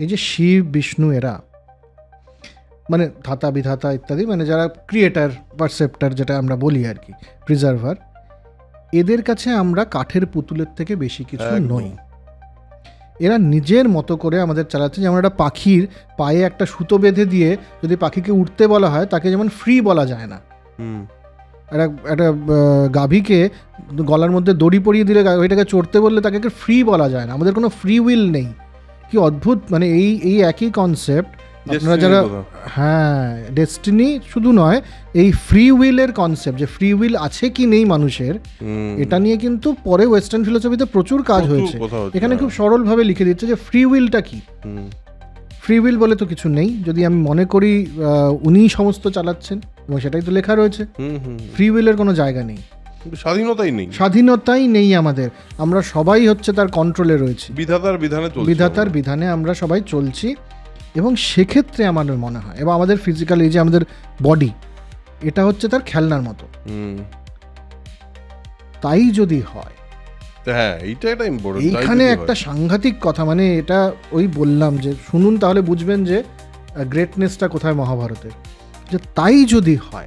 এই যে শিব বিষ্ণু এরা মানে ধাতা বিধাতা ইত্যাদি মানে যারা ক্রিয়েটার পারসেপ্টার যেটা আমরা বলি আর কি প্রিজার্ভার এদের কাছে আমরা কাঠের পুতুলের থেকে বেশি কিছু নই। এরা নিজের মতো করে আমাদের চালাচ্ছে যেমন একটা পাখির পায়ে একটা সুতো বেঁধে দিয়ে যদি পাখিকে উঠতে বলা হয় তাকে যেমন ফ্রি বলা যায় না। একটা একটা গাভীকে গলার মধ্যে দড়ি পরিয়ে দিলে ওইটাকে চড়তে বললে তাকে ফ্রি বলা যায় না। আমাদের কোনো ফ্রি উইল নেই। কি অদ্ভুত মানে এই এই একই কনসেপ্ট আপনারা যারা হ্যাঁ ডেস্টিনি শুধু নয় এই ফ্রি উইলের কনসেপ্ট যে ফ্রি উইল আছে কি নেই মানুষের এটা নিয়ে কিন্তু পরে ওয়েস্টার্ন ফিলোসফিতে প্রচুর কাজ হয়েছে এখানে হ্যাঁ। খুব সরলভাবে লিখে দিচ্ছে যে ফ্রি উইলটা কি। ফ্রি উইল বলে তো কিছু নেই যদি আমি মনে করি উনিই সমস্ত চালাচ্ছেন এবং সেটাই তো লেখা রয়েছে। ফ্রি উইলের কোনো জায়গা নেই স্বাধীনতাই নেই। স্বাধীনতাই নেই আমাদের। আমরা সবাই হচ্ছে তার কন্ট্রোলে রয়েছি। বিধাতার বিধানে চলছে বিধাতার বিধানে আমরা সবাই চলছি। এবং সেক্ষেত্রে আমাদের মনে হয় এবং আমাদের ফিজিক্যাল এই যে আমাদের বডি এটা হচ্ছে তার খেলনার মতো। তাই যদি হয় হ্যাঁ এইটা একটা ইম্পর্টেন্ট এইখানে একটা সাংঘাতিক কথা মানে এটা ওই বললাম যে শুনুন তাহলে বুঝবেন যে গ্রেটনেসটা কোথায় মহাভারতের। যে তাই যদি হয়